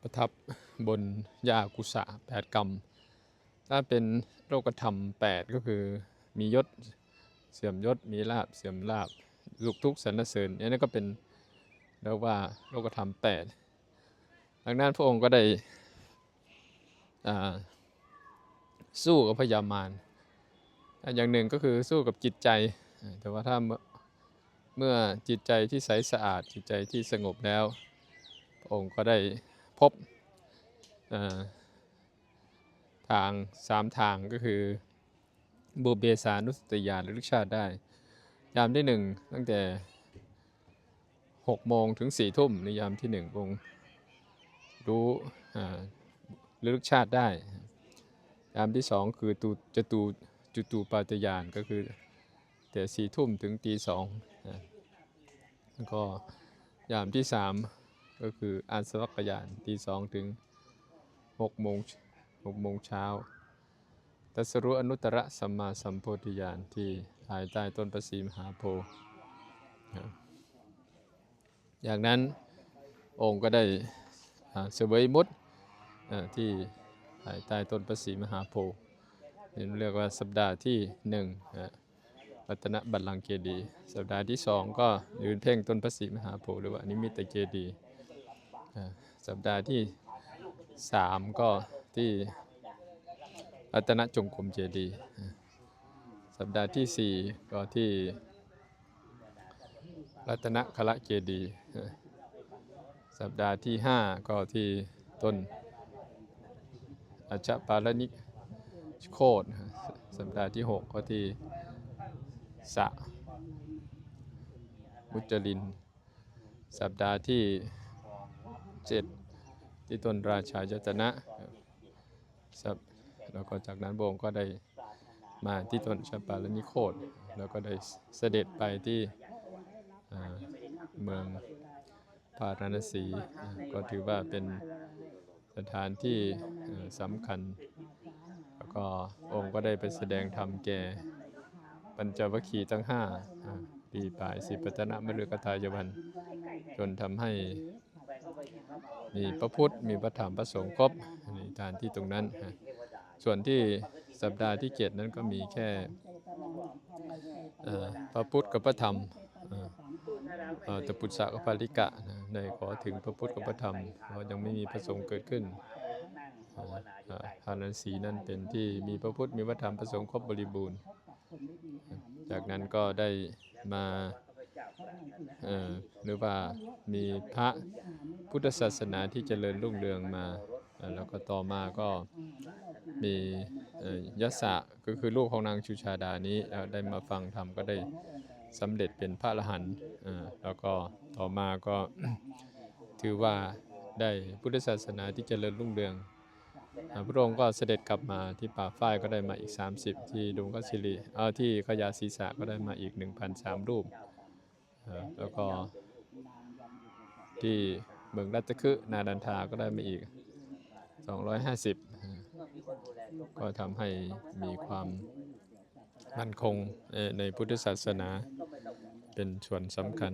ประทับบนยากุสะแปดกรรม ถ้าเป็นโลกธรรมแปดก็คือมียศเสื่อมยศมีลาบเสื่อมลาบสุขทุกข์สรรเสริญอันนี้ก็เป็นเรียกว่าโลกธรรมแปดดังนั้นพระองค์ก็ได้สู้กับพยามารอะอย่างหนึ่งก็คือสู้กับจิตใจ แต่ว่าถ้าเมื่อเมื่อจิตใจที่ใสสะอาดจิตใจที่สงบแล้ว พระองค์ก็ได้ พบทางสามทางก็คือบูเบสานุสติญาณระลึกชาติได้ ยามที่หนึ่งตั้งแต่หกโมงถึงสี่ทุ่มในยามที่หนึ่งพระองค์รู้อ่าระลึกชาติได้ ยามที่สองคือตูจตูจุตูปาตยานก็คือแต่สี่ทุ่มถึงตีสองแล้วก็ยามที่สาม ก็คืออาสวัคยานตีสองถึงหกโมงหกโมงเช้าตรัสรู้อนุตตรสัมมาสัมโพธิญาณที่ภายใต้ต้นประสีมหาโพธิ์อย่างนั้นองค์ก็ได้เสวยมุตที่ภายใต้ต้นประสีมหาโพธิ์เรียกว่าสัปดาห์ที่หนึ่งอัตนบัลลังเกดี สัปดาห์ที่สองก็ยืนเพ่งต้นประสีมหาโพธิ์หรือว่านิมิตเจดี สัปดาห์ที่สามก็ที่รัตนจงกรมเจดีย์สัปดาห์ที่สี่ก็ที่รัตนคละเจดีย์สัปดาห์ที่ห้าก็ที่ต้นอาชปาลนิโคตอ่าสัปดาห์ที่หกก็ที่สะมุจลิน สัปดาห์ที่ เจ็ดที่ต้นราชายตนะครับแล้วก็จากนั้นพระองค์ก็ได้มาที่ต้นชาปาลนิโคตแล้วก็ได้เสด็จไปที่เมืองพาราณสีก็ถือว่าเป็นสถานที่สำคัญ แล้วก็องค์ก็ได้ไปแสดงธรรมแก่ปัญจวัคคีย์ทั้งห้าอ่ปีปายสิปตนะมฤคทายวัน จนทำให้ มีพระพุทธ มีพระธรรมพระสงฆ์ครบในฐานที่ตรงนั้นฮะส่วนที่สัปดาห์ที่เจ็ดนั้นก็มีแค่พระพุทธกับพระธรรมเอ่ปุตสะกับปาริกะนะได้ขอถึงพระพุทธกับพระธรรมเพราะยังไม่มีพระสงฆ์เกิดขึ้นเอ่อเอ่อทานันสีนั่นเป็นที่มีพระพุทธมีพระธรรมพระสงฆ์ครบบริบูรณ์ จากนั้นก็ได้มาอ่อหรือว่ามีพระ พุทธศาสนาที่เจริญรุ่งเรืองมา แล้วก็ต่อมาก็มียศะก็คือลูกของนางชูชาดานี้ได้มาฟังธรรมก็ได้สำเร็จเป็นพระอรหันต์แล้วก็ต่อมาก็ถือว่าได้พุทธศาสนาที่เจริญรุ่งเรืองพระองค์ก็เสด็จกลับมาที่ป่าฝ้ายก็ได้มาอีก 30 ที่ดุงกัสิริเออที่ขยาศีสะก็ได้มาอีก 1,003 รูป แล้วก็ที่ เมืองรัตคึนาดันทาก็ได้มาอีก 250 ก็ทำให้มีความมั่นคงในพุทธศาสนาเป็นส่วนสำคัญ